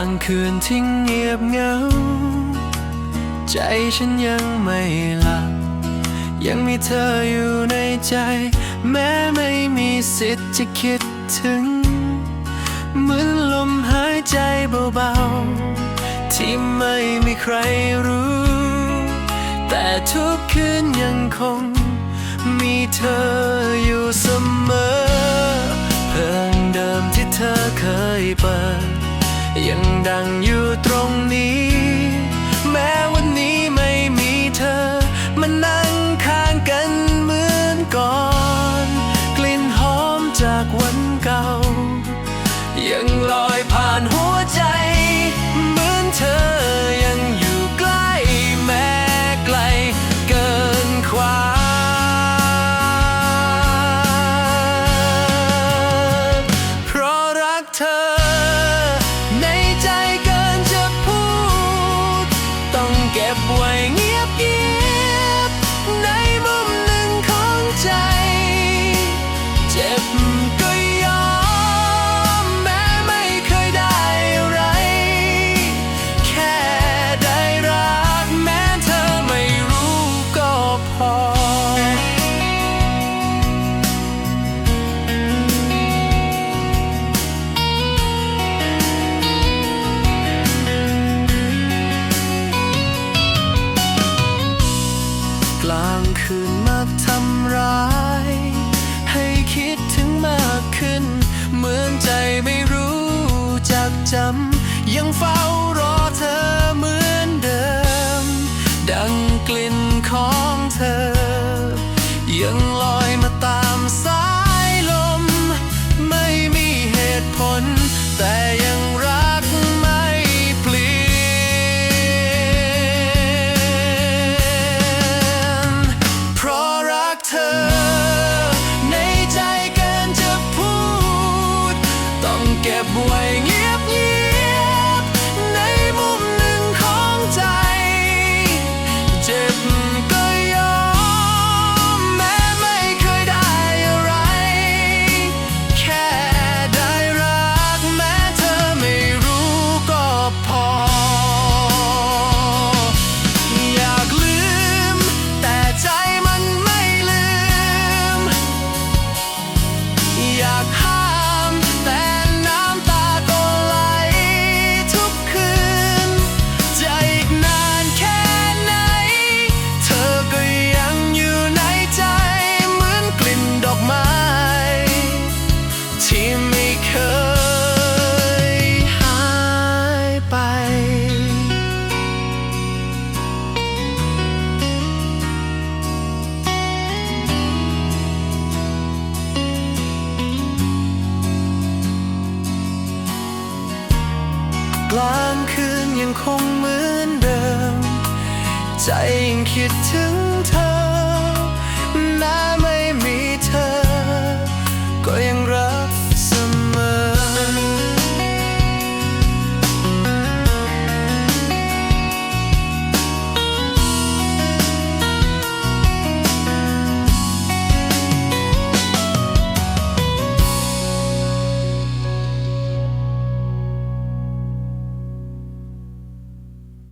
ลางคืนที่เงียบเหงา ใจฉันยังไม่หลับ ยังมีเธออยู่ในใจ แม้ไม่มีสิทธิ์จะคิดถึง เหมือนลมหายใจเบาๆ ที่ไม่มีใครรู้ แต่ทุกคืนยังคง มีเธออยู่เสมอ เพลงเดิมที่เธอเคยเปิด ยังดังอยู่ตรงนี้ คืนมักทำร้าย ให้คิดถึงมากขึ้น เหมือนใจไม่รู้จักจำยังเฝ้า คงเหมือนเดิม ใจยังคิดถึง